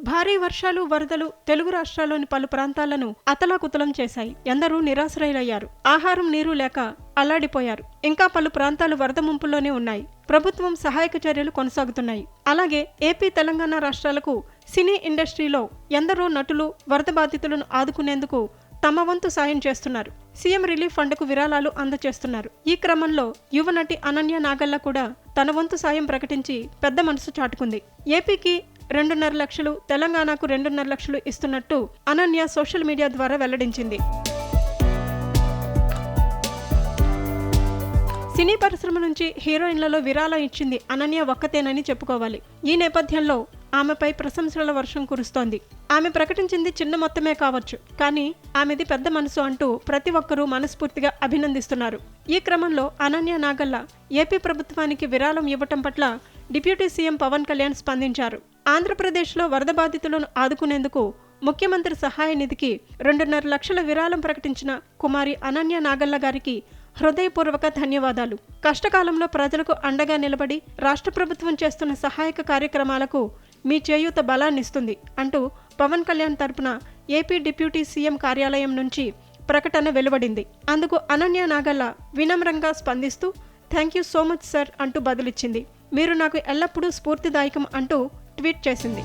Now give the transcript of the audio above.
భారీ వర్షాలు వరదలు తెలుగు రాష్ట్రాల్లోని పలు ప్రాంతాలను అతలాకుతలం చేశాయి. ఎందరూ నిరాశ్రయులయ్యారు. ఆహారం నీరు లేక అల్లాడిపోయారు. ఇంకా పలు ప్రాంతాలు వరద ముంపుల్లోనే ఉన్నాయి. ప్రభుత్వం సహాయక చర్యలు కొనసాగుతున్నాయి. అలాగే ఏపీ తెలంగాణ రాష్ట్రాలకు సినీ ఇండస్ట్రీలో ఎందరో నటులు వరద బాధితులను ఆదుకునేందుకు తమ వంతు సాయం చేస్తున్నారు. సీఎం రిలీఫ్ ఫండ్కు విరాళాలు అందజేస్తున్నారు. ఈ క్రమంలో యువ నటి అనన్య నాగల్ల కూడా తన వంతు సాయం ప్రకటించి పెద్ద మనసు చాటుకుంది. ఏపీకి రెండున్నర లక్షలు తెలంగాణకు రెండున్నర లక్షలు ఇస్తున్నట్టు అనన్య సోషల్ మీడియా ద్వారా వెల్లడించింది. సినీ పరిశ్రమ నుంచి హీరోయిన్లలో విరాళం ఇచ్చింది అనన్య ఒక్కతేనని చెప్పుకోవాలి. ఈ నేపథ్యంలో ఆమెపై ప్రశంసల వర్షం కురుస్తోంది. ఆమె ప్రకటించింది చిన్న మొత్తమే కావచ్చు కానీ ఆమెది పెద్ద మనసు అంటూ ప్రతి ఒక్కరూ మనస్ఫూర్తిగా అభినందిస్తున్నారు. ఈ క్రమంలో అనన్య నాగల్ల ఏపీ ప్రభుత్వానికి విరాళం ఇవ్వటం పట్ల డిప్యూటీ సీఎం పవన్ కళ్యాణ్ స్పందించారు. ఆంధ్రప్రదేశ్లో వరద బాధితులను ఆదుకునేందుకు ముఖ్యమంత్రి సహాయ నిధికి రెండున్నర లక్షల విరాళం ప్రకటించిన కుమారి అనన్య నాగల్ల గారికి హృదయపూర్వక ధన్యవాదాలు. కష్టకాలంలో ప్రజలకు అండగా నిలబడి రాష్ట్ర ప్రభుత్వం చేస్తున్న సహాయక కార్యక్రమాలకు మీ చేయూత బలాన్నిస్తుంది అంటూ పవన్ కళ్యాణ్ తరపున ఏపీ డిప్యూటీ సీఎం కార్యాలయం నుంచి ప్రకటన వెలువడింది. అందుకు అనన్య నాగల్ల వినమ్రంగా స్పందిస్తూ thank you so much sir అంటూ బదులిచ్చింది. మీరు నాకు ఎల్లప్పుడూ స్ఫూర్తిదాయకం అంటూ ట్వీట్ చేసింది.